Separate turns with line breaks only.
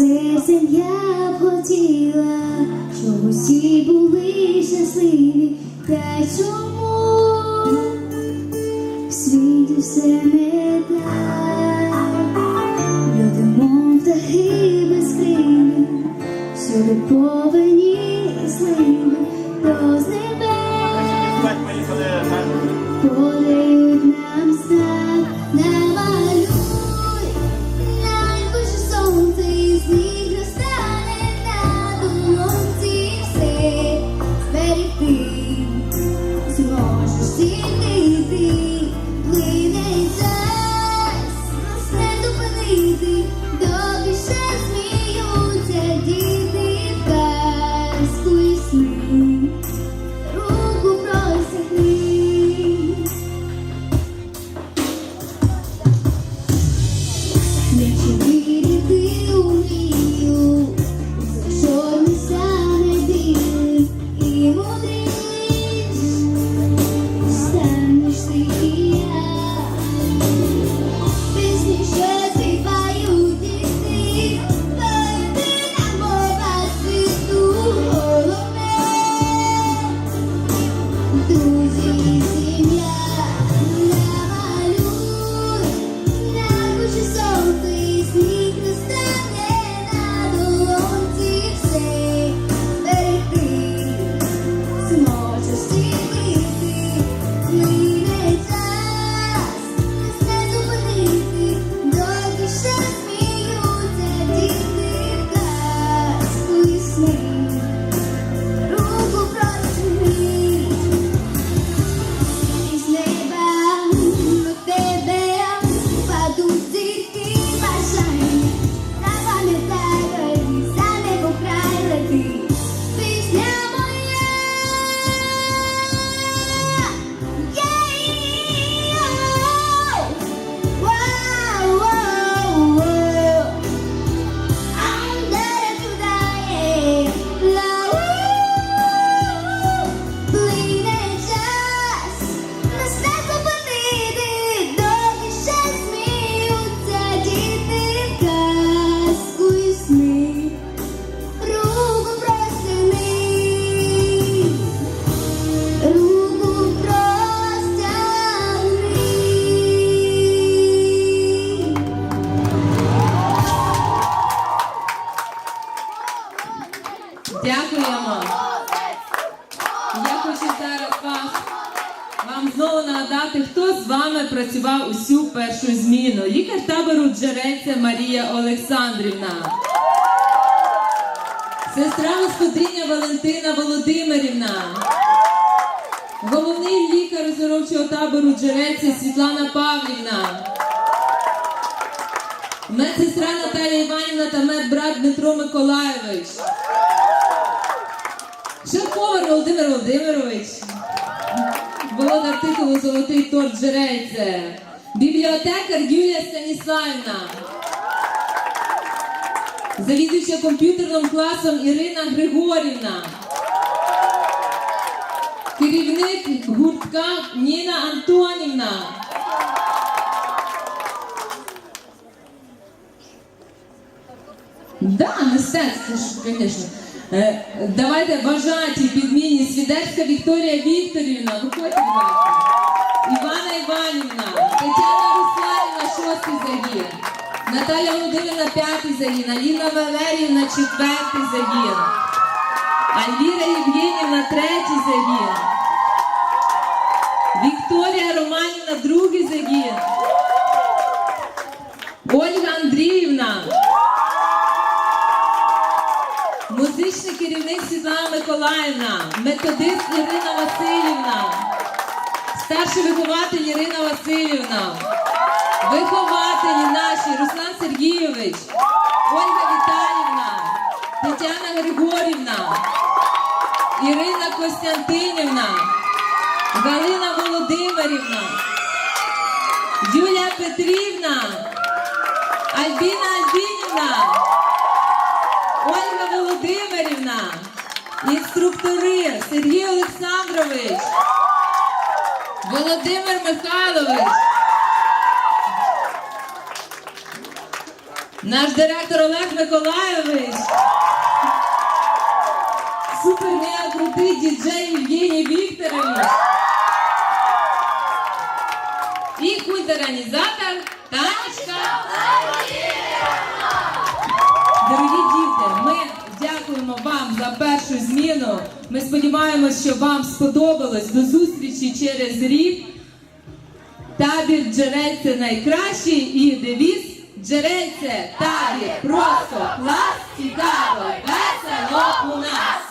Серцем я б хотіла, щоб усі були щасливі, та чому в світі все не так, люди, мов птахи без крилів, всюди повинні
зараз вас, вам знову нагадати, хто з вами працював усю першу зміну. Лікар табору Джерельця Марія Олександрівна. Сестра господиня Валентина Володимирівна. Головний лікар оздоровчого табору Джерельця Світлана Павлівна. Медсестра Наталія Іванівна та медбрат Дмитро Миколайович. Шеф-повар Володимир Володимирович. Володар титулу Золотий торт Джерельце. Бібліотекар Юлія Станіславівна. Завідуюча комп'ютерним класом Ірина Григорівна. Керівник гуртка Ніна Антонівна. Да, мистецтво звісно. Е, давайте вважаті підмінні Свідерська Вікторія Вікторівна. Виходьте, будь. Івана Іванівна, Тетяна Русланівна, шостий загін. Наталя Володимирівна, п'ятий загін. Аліна Валеріївна, четвертий загін. Альвіра Євгенівна, третій загін. Вікторія Романівна, другий загін. Ольга Миколаївна, методист Ірина Васильівна, старший вихователь Ірина Васильівна, вихователі наші Руслан Сергійович, Ольга Віталівна, Тетяна Григорівна, Ірина Костянтинівна, Галина Володимирівна, Юлія Петрівна, Альбіна Альбінівна. Ольга Володимирівна, інструктори Сергій Олександрович, Володимир Михайлович, Наш директор Олег Миколайович. Супер мега діджей Євгеній Вікторович. Дякуємо вам за першу зміну. Ми сподіваємось, що вам сподобалось. До зустрічі через рік. Табір Джерельце найкращий і девіз Джерельце табір просто клас, цікаво, весело у нас.